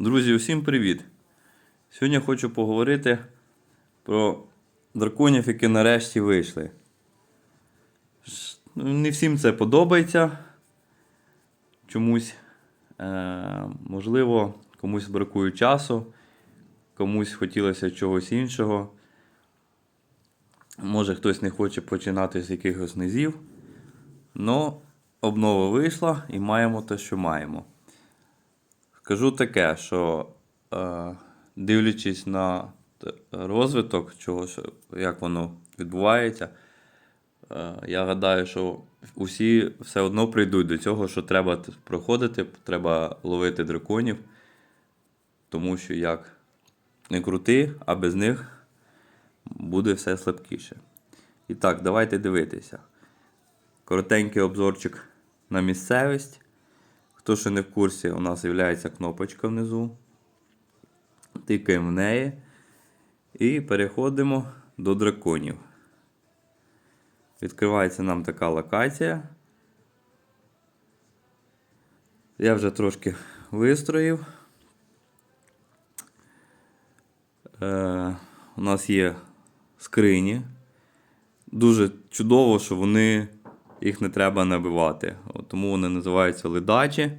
Друзі, усім привіт! Сьогодні хочу поговорити про драконів, які нарешті вийшли. Ну, Не всім це подобається. Чомусь, е- можливо, комусь бракує часу, комусь хотілося чогось іншого. Може хтось не хоче починати з якихось низів. Но обнова вийшла і маємо те, що маємо. Скажу таке, що е, дивлячись на розвиток, чого, як воно відбувається, е, я гадаю, що усі все одно прийдуть до цього, що треба проходити, треба ловити драконів, тому що як не крути, а без них буде все слабкіше. І так, давайте дивитися. Коротенький обзорчик на місцевість. Хто ще не в курсі, у нас з'являється кнопочка внизу. Тикаємо в неї. І переходимо до драконів. Відкривається нам така локація. Я вже трошки вистроїв. Е, у нас є скрині. Дуже чудово, що вони їх не треба набивати. От Тому вони називаються ледачі.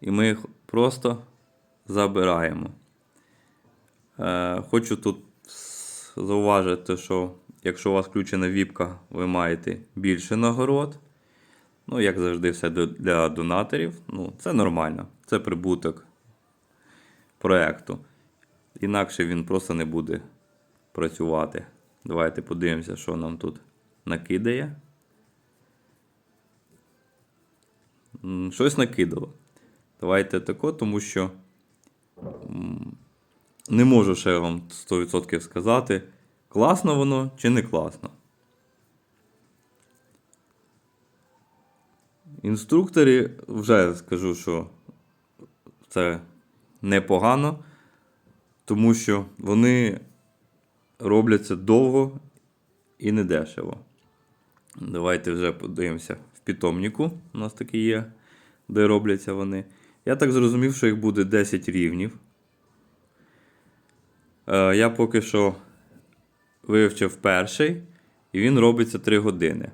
І ми їх просто забираємо. Е, хочу тут зауважити, що якщо у вас включена віпка, ви маєте більше нагород. Ну, як завжди, все для донаторів. Ну, це нормально. Це прибуток проекту. Інакше він просто не буде працювати. Давайте подивимося, що нам тут накидає. Щось накидало. Давайте тако, тому що не можу ще вам 100% сказати, класно воно чи не класно. Інструктори вже скажу, що це непогано, тому що вони робляться довго і недешево. Давайте вже подивимося в питомнику. У нас такий є, де робляться вони. Я так зрозумів, що їх буде 10 рівнів. Е, я поки що вивчив перший, і він робиться 3 години.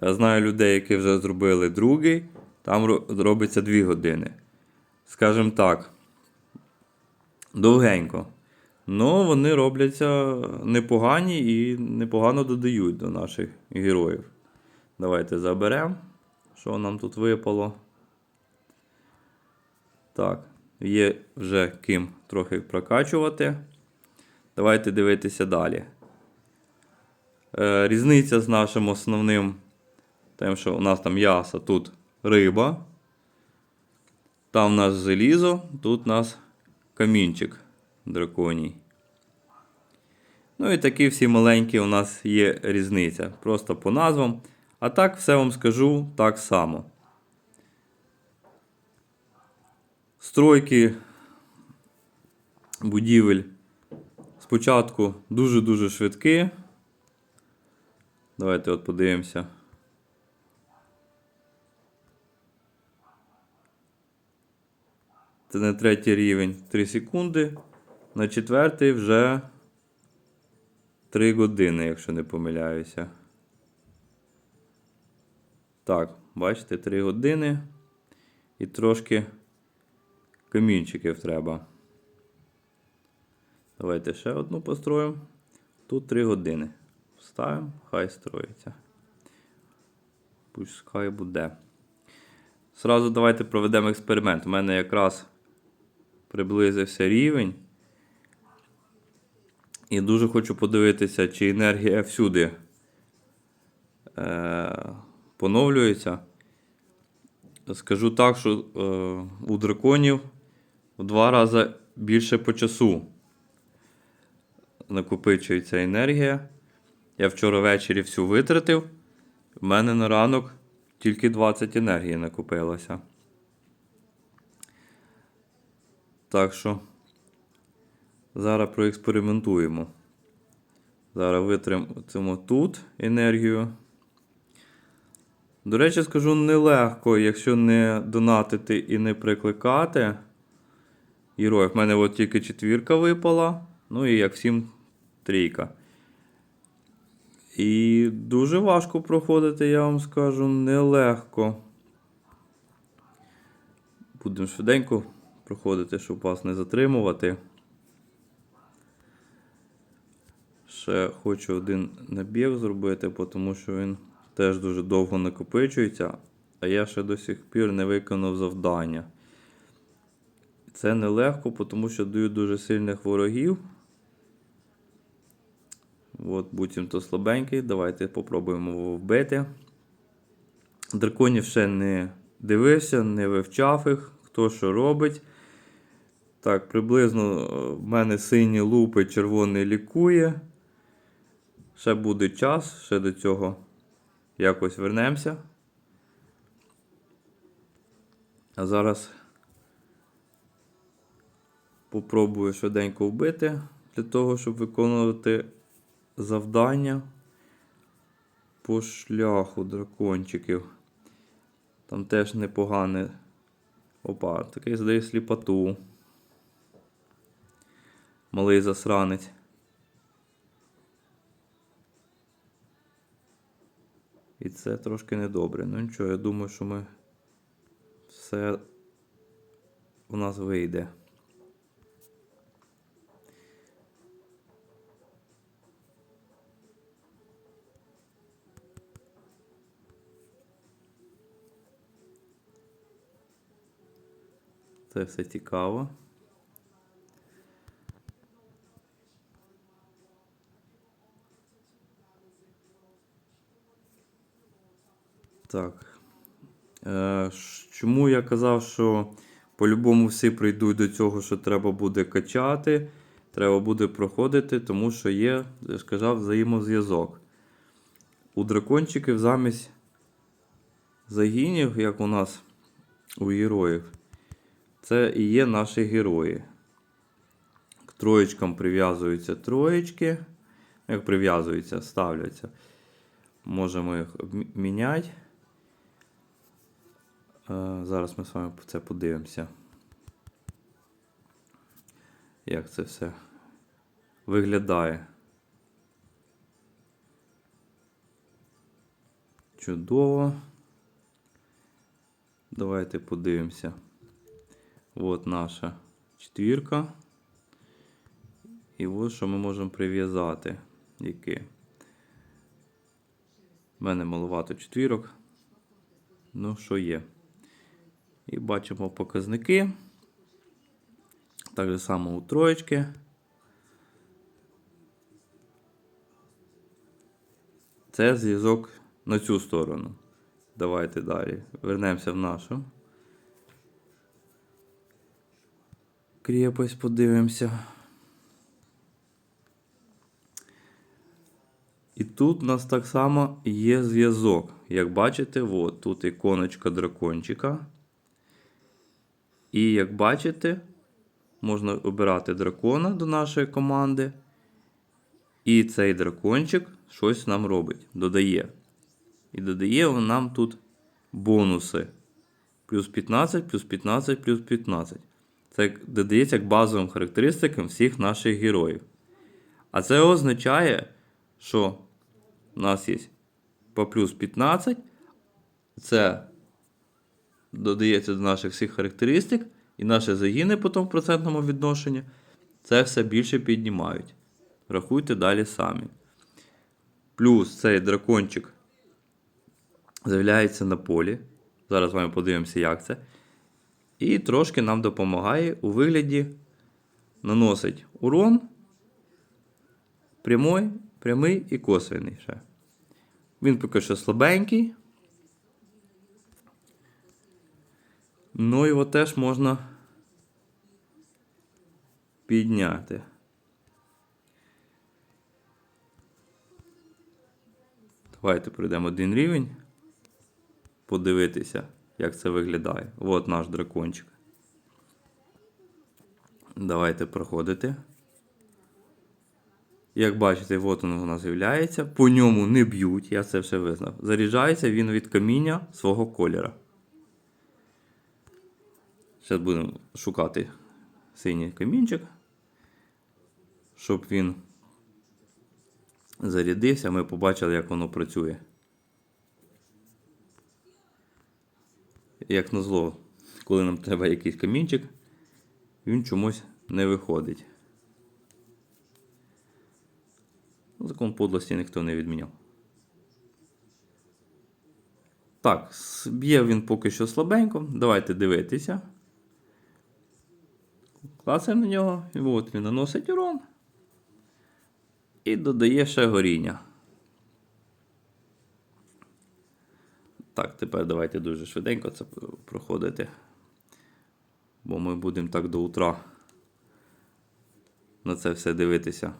Я знаю людей, які вже зробили другий, там робиться 2 години. Скажімо так, довгенько. Ну, вони робляться непогані і непогано додають до наших героїв. Давайте заберемо, що нам тут випало. Так, є вже ким трохи прокачувати. Давайте дивитися далі. Е, різниця з нашим основним, тим, що у нас там м'ясо, тут риба. Там у нас залізо, тут у нас камінчик драконій. Ну і такі всі маленькі у нас є різниця. Просто по назвам. А так все вам скажу так само. Стройки будівель спочатку дуже-дуже швидкі. Давайте от подивимося. Це на третій рівень 3 секунди. На четвертий вже 3 години, якщо не помиляюся. Так, бачите, 3 години. І трошки камінчиків треба. Давайте ще одну построїмо. Тут 3 години. Вставимо, хай строїться. Пускай буде. Сразу давайте проведемо експеримент. У мене якраз приблизився рівень. І дуже хочу подивитися, чи енергія всюди е, поновлюється. Скажу так, що е, у драконів в два рази більше по часу накопичується енергія. Я вчора ввечері всю витратив. У мене на ранок тільки 20 енергії накопилося. Так що зараз проекспериментуємо. Зараз витримаємо тут енергію. До речі, скажу нелегко, якщо не донатити і не прикликати. Героїв. В мене от тільки четвірка випала. Ну і як всім трійка. І дуже важко проходити, я вам скажу, нелегко. Будемо швиденько проходити, щоб вас не затримувати. Ще хочу один набіг зробити, тому що він теж дуже довго накопичується, а я ще до сих пір не виконав завдання. Це нелегко, тому що дають дуже сильних ворогів. От, буцімто слабенький. Давайте попробуємо його вбити. Драконів ще не дивився, не вивчав їх, хто що робить. Так, приблизно е, в мене сині лупи, червоний лікує. Ще буде час, ще до цього якось вернемося. А зараз попробую швиденько вбити для того, щоб виконувати завдання по шляху дракончиків. Там теж непогане. Опа, такий здає сліпоту. Малий засранець. І це трошки недобре. Ну нічого, я думаю, що ми все у нас вийде. Це все цікаво. Так. Е, чому я казав, що по-любому всі прийдуть до цього, що треба буде качати, треба буде проходити, тому що є, я ж казав, взаємозв'язок. У дракончиків замість загінів, як у нас у героїв, це і є наші герої. К троєчкам прив'язуються троєчки. Як прив'язуються, ставляться. Можемо їх обмі- міняти. Е, Зараз ми з вами це подивимося. Як це все виглядає. Чудово. Давайте подивимося. От наша четвірка. І ось що ми можемо прив'язати. Які. У мене маловато четвірок. Ну, що є. І бачимо показники. Так само у троєчки. Це зв'язок на цю сторону. Давайте далі. Вернемося в нашу. Крепость подивимося. І тут у нас так само є зв'язок. Як бачите, от, тут іконочка дракончика. І як бачите, можна обирати дракона до нашої команди. І цей дракончик щось нам робить, додає. І додає нам тут бонуси. Плюс 15, плюс 15, плюс 15. Це додається як базовим характеристикам всіх наших героїв. А це означає, що у нас є по плюс 15. Це додається до наших всіх характеристик, і наші загини потім в процентному відношенні це все більше піднімають. Рахуйте далі самі. Плюс цей дракончик з'являється на полі. Зараз з вами подивимося, як це. І трошки нам допомагає у вигляді наносить урон прямий, прямий і косвений ще. Він поки що слабенький. Ну його теж можна підняти. Давайте пройдемо один рівень. Подивитися, як це виглядає. От наш дракончик. Давайте проходити. Як бачите, от воно у нас з'являється. По ньому не б'ють, я це все визнав. Заряджається він від каміння свого кольора. Зараз будемо шукати синій камінчик, щоб він зарядився, ми побачили, як воно працює. Як назло, коли нам треба якийсь камінчик, він чомусь не виходить. Закон подлості ніхто не відміняв. Так, б'є він поки що слабенько. Давайте дивитися. Клацаємо на нього, і от він наносить урон. І додає ще горіння. Так, тепер давайте дуже швиденько це проходити. Бо ми будемо так до утра на це все дивитися.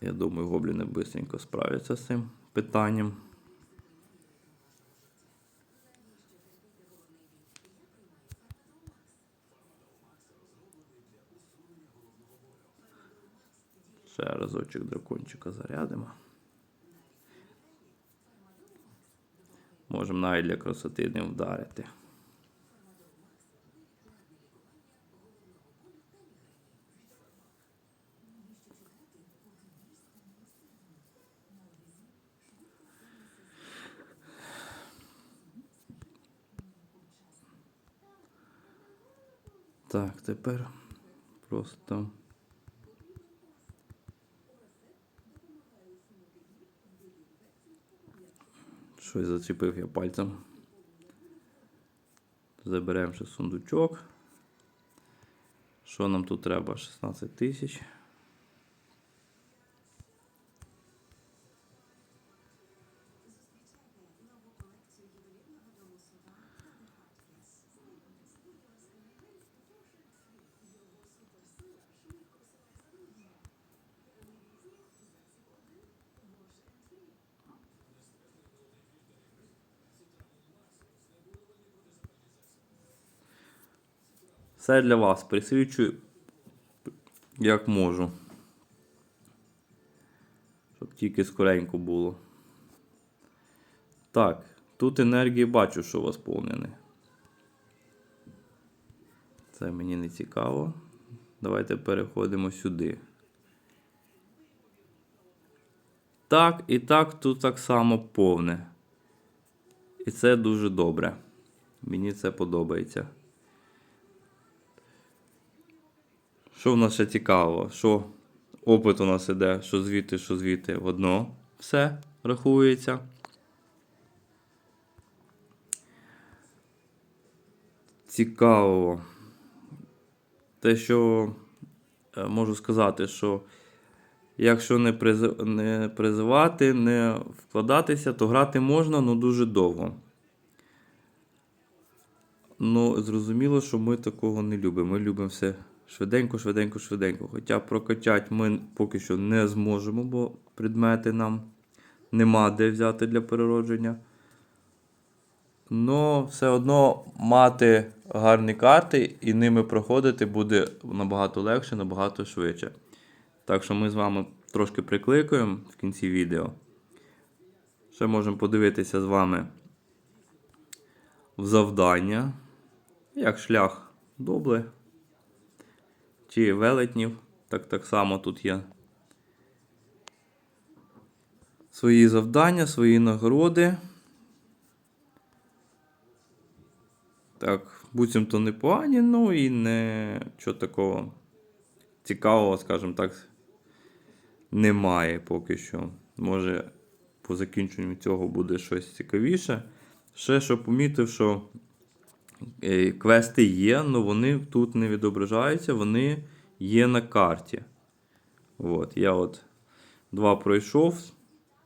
Я думаю, гобліни швидко справляться з цим питанням. Ще разочок дракончика зарядимо. Можемо навіть для красоти не вдарити. Так, тепер просто. Щось зачепив я пальцем. Заберемо ще сундучок. Що нам тут треба? 16 тисяч. Все для вас. Присвічую, як можу. Щоб тільки скоренько було. Так, тут енергії бачу, що восполнений. Це мені не цікаво. Давайте переходимо сюди. Так, і так, тут так само повне. І це дуже добре. Мені це подобається. Що в нас ще цікаво? Що опит у нас іде, що звідти, що звідти в одно все рахується. Цікаво. Те, що е, можу сказати, що якщо не, не призивати, не вкладатися, то грати можна, але дуже довго. Ну, зрозуміло, що ми такого не любимо. Ми любимо все швиденько, швиденько, швиденько. Хоча прокачати ми поки що не зможемо, бо предмети нам нема де взяти для переродження. Но все одно мати гарні карти і ними проходити буде набагато легше, набагато швидше. Так що ми з вами трошки прикликуємо в кінці відео. Ще можемо подивитися з вами в завдання, як шлях добли чи велетнів. Так, так само тут є свої завдання, свої нагороди. Так, буцімто непогані, ну і не що такого цікавого, скажімо так, немає поки що. Може, по закінченню цього буде щось цікавіше. Ще що помітив, що квести є, але вони тут не відображаються, вони є на карті. От, я от два пройшов,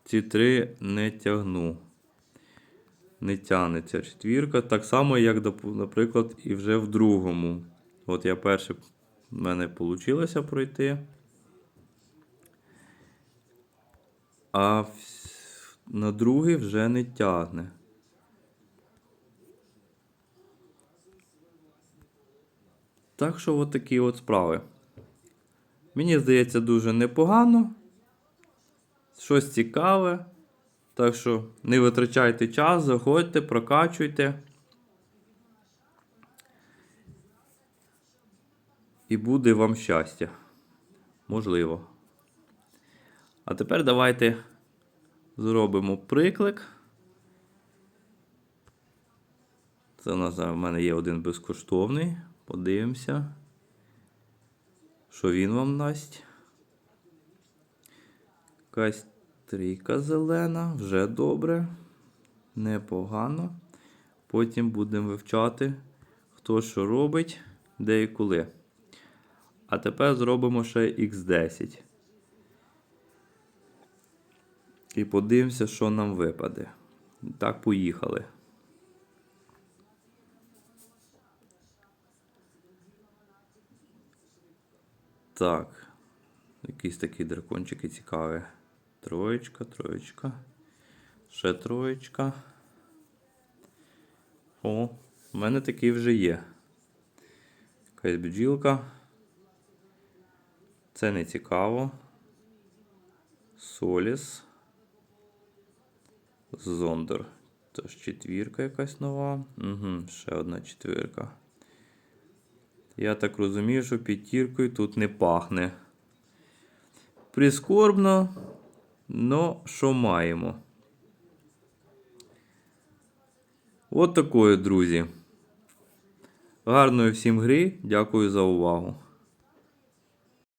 ці три не тягну. Не тягнеться четвірка. Так само, як, наприклад, і вже в другому. От я перше в мене вийшло пройти. А на другий вже не тягне. Так що от такі от справи. Мені здається, дуже непогано. Щось цікаве. Так що не витрачайте час, заходьте, прокачуйте. І буде вам щастя. Можливо. А тепер давайте зробимо приклик. Це у нас в мене є один безкоштовний. Подивимося, що він вам дасть. Якась трійка зелена, вже добре. Непогано. Потім будемо вивчати, хто що робить, де і коли. А тепер зробимо ще X10. І подивимося, що нам випаде. Так, поїхали. Так. Якісь такі дракончики цікаві. Троєчка, троєчка. Ще троєчка. О, в мене такий вже є. Якась бджілка. Це не цікаво. Соліс. Зондер. Тож четвірка якась нова. Угу, ще одна четвірка. Я так розумію, що п'ятіркою тут не пахне. Прискорбно, но що маємо? От такою, друзі. Гарної всім гри. Дякую за увагу.